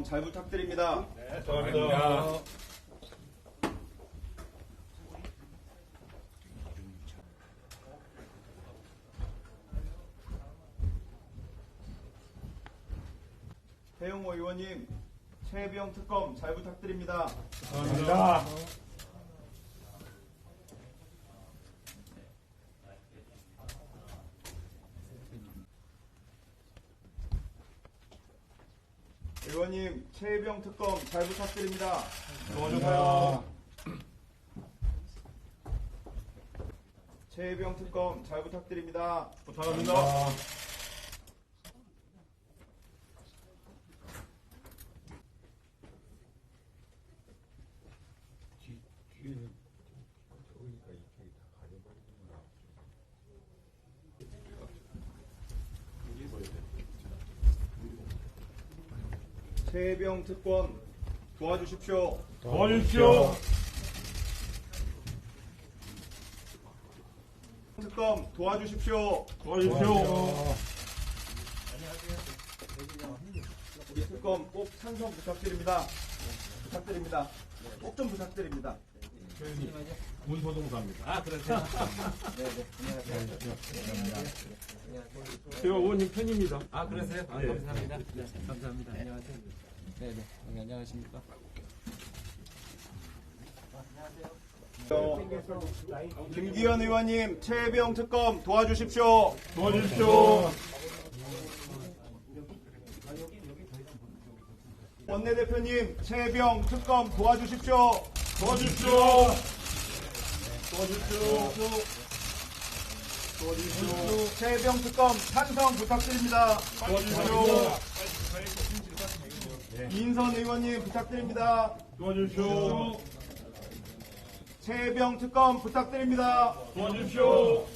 특검 잘 부탁드립니다. 감사합니다. 태용호 의원님 최혜병 특검 잘 부탁드립니다. 감사합니다. 의원님 최혜병 특검 잘 부탁드립니다. 도와주세요. 최혜병 특검 잘 부탁드립니다. 부탁합니다. 최 혜병 특검 도와주십시오. 도와주십시오. 특검 도와주십시오. 도와주십시오. 이 특검 꼭 찬성 부탁드립니다. 부탁드립니다. 꼭 좀 부탁드립니다. 문소동사입니다. 아, 그러세요? 제가 의원님 팬입니다. 아, 그러세요? 아, 네. 감사합니다. 네, 감사합니다. 안녕하세요. 네, 네. 네, 안녕하십니까? 김기현 의원님 최혜병 특검 도와주십시오. 도와주십시오. 원내대표님 최혜병 특검 도와주십시오. 도와주십시오. 도와주십시오. 도와주십시오. 최혜병 특검 찬성 부탁드립니다. 도와주십시오. 인선 의원님 부탁드립니다. 도와주십시오. 최혜병 특검 부탁드립니다. 도와주십시오.